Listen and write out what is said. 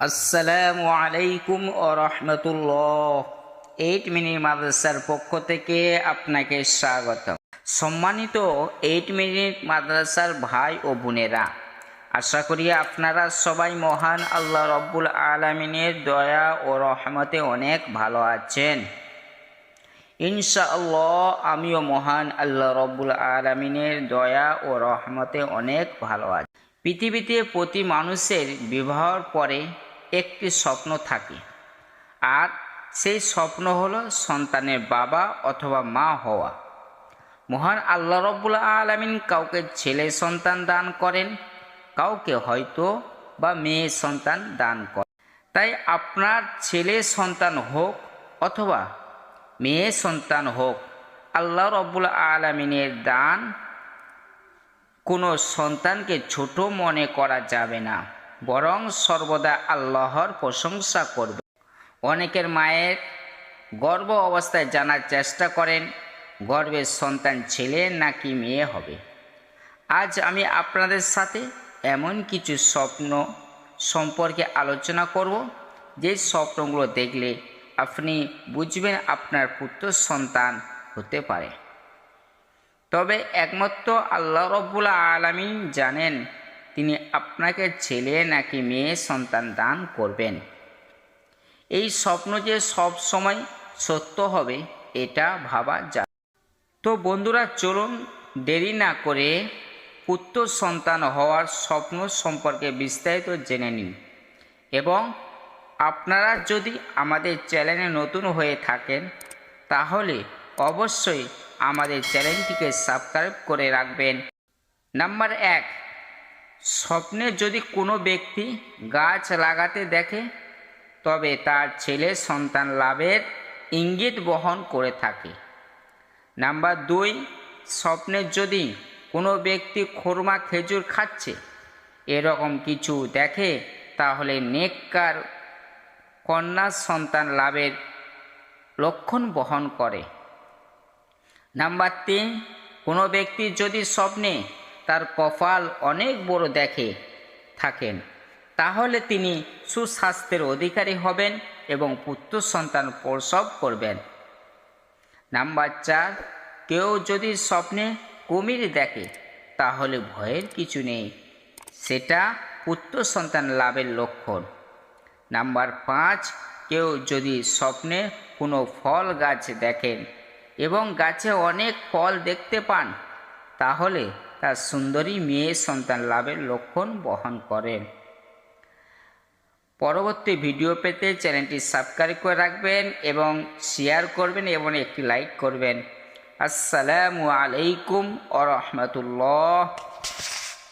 আসসালামু আলাইকুম ও রহমতুল্লাহ। Eight minute মাদ্রাসার পক্ষ থেকে আপনাকে স্বাগত সম্মানিত এইট মিনিট মাদ্রাসার ভাই ও বোনেরা, আশা করি আপনারা সবাই মহান আল্লাহ রব্বুল আলমিনের দয়া ও রহমতে অনেক ভালো আছেন। ইনশাআল্লাহ আমিও মহান আল্লাহ রব্বুল আলমিনের দয়া ও রহমতে অনেক ভালো আছি। পৃথিবীতে প্রতি মানুষের বিবাহর পরে একটি স্বপ্ন থাকে। আর সেই স্বপ্ন হলো সন্তানের বাবা অথবা মা হওয়া। মহান আল্লাহ রব্বুল আলমিন কাউকে ছেলে সন্তান দান করেন, কাউকে হয়তো বা মেয়ে সন্তান দান করেন। তাই আপনার ছেলে সন্তান হোক অথবা মেয়ে সন্তান হোক, আল্লাহ রব্বুল আলমিনের দান কোনো সন্তানকে ছোট মনে করা যাবে না। বরং সর্বদা আল্লাহর প্রশংসা করবে। অনেকের মায়ের গর্ভ অবস্থায় জানার চেষ্টা করেন গর্বের সন্তান ছেলে নাকি মেয়ে হবে? আজ আমি আপনাদের সাথে এমন কিছু স্বপ্ন সম্পর্কে আলোচনা করব, যে স্বপ্নগুলো দেখলে আপনি বুঝবেন আপনার পুত্র সন্তান হতে পারে। তবে একমাত্র আল্লাহ রব্বুল আলমিন জানেন তিনি আপনাকে ছেলে নাকি মেয়ে সন্তান দান করবেন। এই স্বপ্ন যে সব সময় সত্য হবে, এটা ভাবা যায় তো বন্ধুরা, চলুন দেরি না করে পুত্র সন্তান হওয়ার স্বপ্ন সম্পর্কে বিস্তারিত জেনে নিন এবং আপনারা যদি আমাদের চ্যানেলে নতুন হয়ে থাকেন, তাহলে অবশ্যই আমাদের চ্যানেলটিকে সাবস্ক্রাইব করে রাখবেন। নাম্বার এক স্বপ্নে যদি কোনো ব্যক্তি গাছ লাগাতে দেখে, তবে তার ছেলে সন্তান লাভের ইঙ্গিত বহন করে থাকে। নাম্বার দুই, স্বপ্নে যদি কোনো ব্যক্তি খোরমা খেজুর খাচ্ছে, এরকম কিছু দেখে, তাহলে নেককার কন্যা সন্তান লাভের লক্ষণ বহন করে। নাম্বার তিন, কোনো ব্যক্তি যদি স্বপ্নে তার কপাল অনেক বড় দেখে থাকেন। তাহলে তিনি সুস্বাস্থ্যের অধিকারী হবেন এবং পুত্র সন্তান প্রসব করবেন। নাম্বার চার, কেউ যদি স্বপ্নে কুমির দেখে, তাহলে ভয়ের কিছু নেই। সেটা পুত্র সন্তান লাভের লক্ষণ। নাম্বার পাঁচ, কেউ যদি স্বপ্নে কোনো ফল গাছ দেখেন এবং গাছে অনেক ফল দেখতে পান তাহলে তার সুন্দরী মেয়ে সন্তান লাভের লক্ষণ বহন করে। পরবর্তী ভিডিও পেতে চ্যানেলটি সাবস্ক্রাইব করে রাখবেন এবং শেয়ার করবেন এবং একটি লাইক করবেন। আসসালামু আলাইকুম আ রহমতুল্লাহ।